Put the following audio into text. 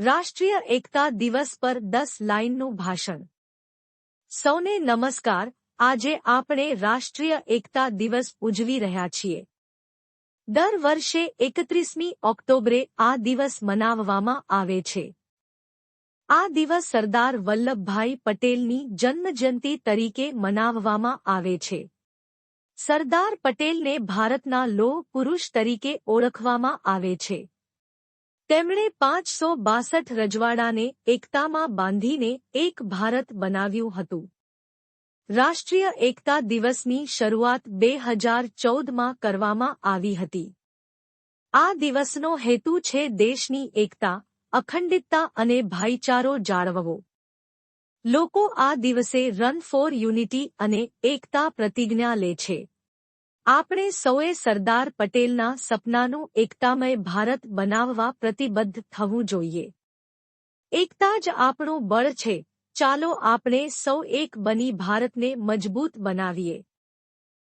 રાષ્ટ્રીય એકતા દિવસ પર દસ લાઇનનું ભાષણ સૌને નમસ્કાર આજે આપણે રાષ્ટ્રીય એકતા દિવસ ઉજવી રહ્યા છીએ દર વર્ષે એકત્રીસમી ઓક્ટોબરે આ દિવસ મનાવવામાં આવે છે આ દિવસ સરદાર વલ્લભભાઈ પટેલની જન્મજયંતિ તરીકે મનાવવામાં આવે છે સરદાર પટેલને ભારતના લોહ પુરુષ તરીકે ઓળખવામાં આવે છે તેમણે પાંચસો બાસઠ રજવાડાને એકતામાં બાંધીને એક ભારત બનાવ્યું હતું. રાષ્ટ્રીય એકતા દિવસની શરૂઆત બે હજાર ચૌદમાં કરવામાં આવી હતી. આ દિવસનો હેતુ છે દેશની એકતા, અખંડિતતા અને ભાઈચારો જાળવવો. લોકો આ દિવસે રન ફોર યુનિટી અને એકતા પ્રતિજ્ઞા લે છે. આપણે સૌએ સરદાર પટેલના સપનાનું એકતામય ભારત બનાવવા પ્રતિબદ્ધ થવું જોઈએ. એકતા જ આપણું બળ છે. ચાલો આપણે સૌ એક બની ભારતને મજબૂત બનાવીએ.